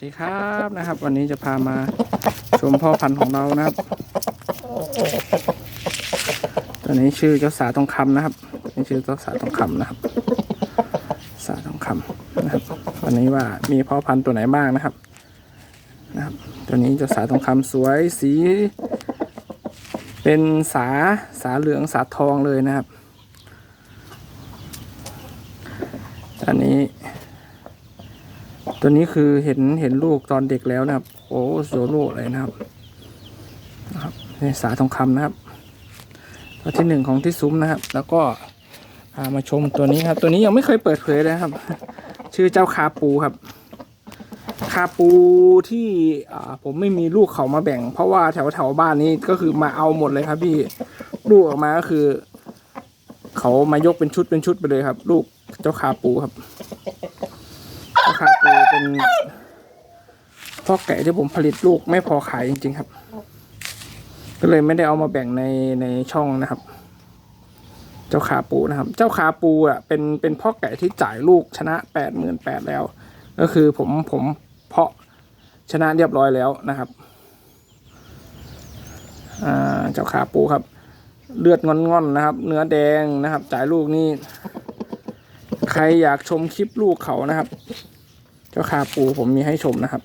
สดีครับนะครับ วันนี้จะพามาชมพ่อพันธุ์ของเรานะครับ ตัวนี้ชื่อเจ้าสาทองคำนะครับนี้ชื่อเจ้าสาทองคำนะครับ สาทองคำนะครับ วันนี้ว่ามีพ่อพันธุ์ตัวไหนบ้างนะครับนะครับ ตัวนี้เจ้าสาทองคำสวยสี เป็นสาสาเหลืองสาทองเลยนะครับอันนี้ ตัวนี้คือเห็นเห็นลูกตอนเด็กแล้วนะครับ โอ้โซโล่เลยนะครับนะครับนี่สาทองคำนะครับ ตัวที่หนึ่งของที่ซุ้มนะครับ แล้วก็พามาชมตัวนี้ครับ ตัวนี้ยังไม่เคยเปิดเผยเลยครับ ชื่อเจ้าคาปูครับ คาปูที่ผมไม่มีลูกเขามาแบ่ง เพราะว่าแถวแถวบ้านนี้ก็คือมาเอาหมดเลยครับพี่ลูกออกมาก็คือ เขามายกเป็นชุดเป็นชุดไปเลยครับ ลูกเจ้าคาปูครับ ราคาปูเป็นพ่อไก่ที่ผมผลิตลูกไม่พอขายจริง ๆ ครับ ก็เลยไม่ได้เอามาแบ่งในในช่องนะครับ เจ้าขาปูนะครับ เจ้าขาปูอะเป็นเป็นพ่อไก่ที่จ่ายลูกชนะแปดหมื่นแปดแล้ว ก็คือผมผมเพาะชนะเรียบร้อยแล้วนะครับอ่าเจ้าขาปูครับ เลือดงอนๆนะครับ เนื้อแดงนะครับ จ่ายลูกนี่ใครอยากชมคลิปลูกเขานะครับ เจ้าคาปูผมมีให้ชมนะครับ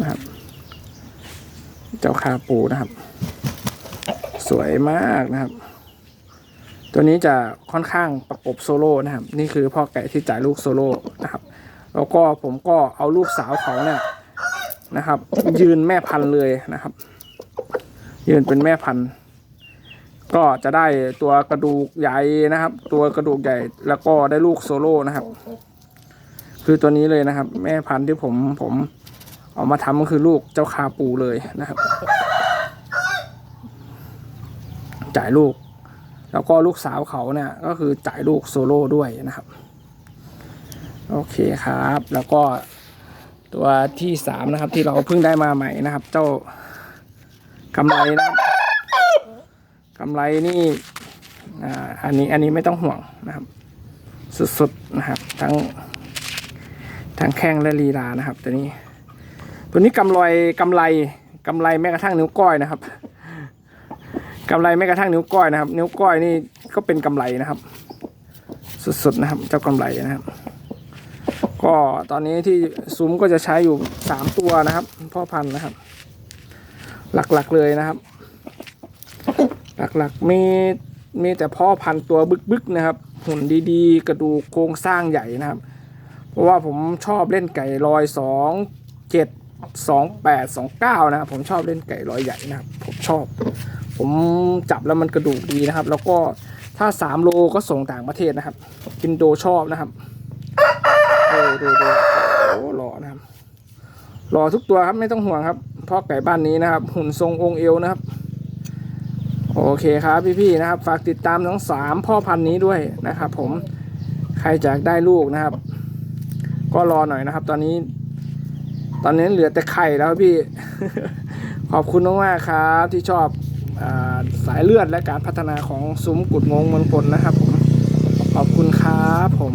นะครับ เจ้าคาปูนะครับ สวยมากนะครับ ตัวนี้จะค่อนข้างประกบโซโล่นะครับ นี่คือพ่อไก่ที่จ่ายลูกโซโล่นะครับ แล้วก็ผมก็เอาลูกสาวเขาเนี่ยนะครับ ยืนแม่พันธุ์เลยนะครับ ยืนเป็นแม่พันธุ์ก็จะได้ตัวกระดูกใหญ่นะครับ ตัวกระดูกใหญ่แล้วก็ได้ลูกโซโล่นะครับ คือตัวนี้เลยนะครับ แม่พันธุ์ที่ผมผมเอามาทำก็คือลูกเจ้าคาปูเลยนะครับ จ่ายลูก แล้วก็ลูกสาวเขาเนี่ยก็คือจ่ายลูกโซโล่ด้วยนะครับ โอเคครับ แล้วก็ตัวที่สามนะครับ ที่เราเพิ่งได้มาใหม่นะครับ เจ้ากำไรนะครับกำไรนี่อ่าอันนี้อันนี้ไม่ต้องห่วงนะครับ สุดๆนะครับ ทั้ง ทั้งแข้งและลีลานะครับ ตัวนี้ ตัวนี้กำไรกำไรกำไรแม้กระทั่งนิ้วก้อยนะครับกำไรแม้กระทั่งนิ้วก้อยนะครับ นิ้วก้อยนี่ก็เป็นกำไรนะครับ สุดๆนะครับ เจ้ากำไรนะครับ ก็ตอนนี้ที่ซุ้มก็จะใช้อยู่สามตัวนะครับ พ่อพันธุ์นะครับ หลักๆเลยนะครับ หลักๆมีมีแต่พ่อพันธุ์ตัวบึกๆนะครับหุ่นดีๆ กระดูกโครงสร้างใหญ่นะครับ ราะว่าผมชอบเล่นไก่ลอยสองเจ็ดสองแปดสองเก้านะครับผมชอบเล่นไก่ลอยใหญ่นะครับผมชอบ ผมจับแล้วมันกระดูกดีนะครับ แล้วก็ถ้าสามโลก็ส่งต่างประเทศนะครับอินโดชอบนะครับโอ้ดูดูโอ้หล่อนะครับหล่อทุกตัวครับไม่ต้องห่วงครับเพ่อไก่บ้านนี้นะครับ หุ่นทรงองค์เอวนะครับ โอเคครับพี่ๆนะครับ ฝากติดตามทั้งสามพ่อพันธุ์นี้ด้วยนะครับ ผมใครอยากได้ลูกนะครับ ก็รอหน่อยนะครับ ตอนนี้ ตอนนี้เหลือแต่ไข่แล้วพี่ ขอบคุณมากๆครับ ที่ชอบอสายเลือดและการพัฒนาของซุ้มกุดงงเมืองพลนะครับผมขอบคุณครับผม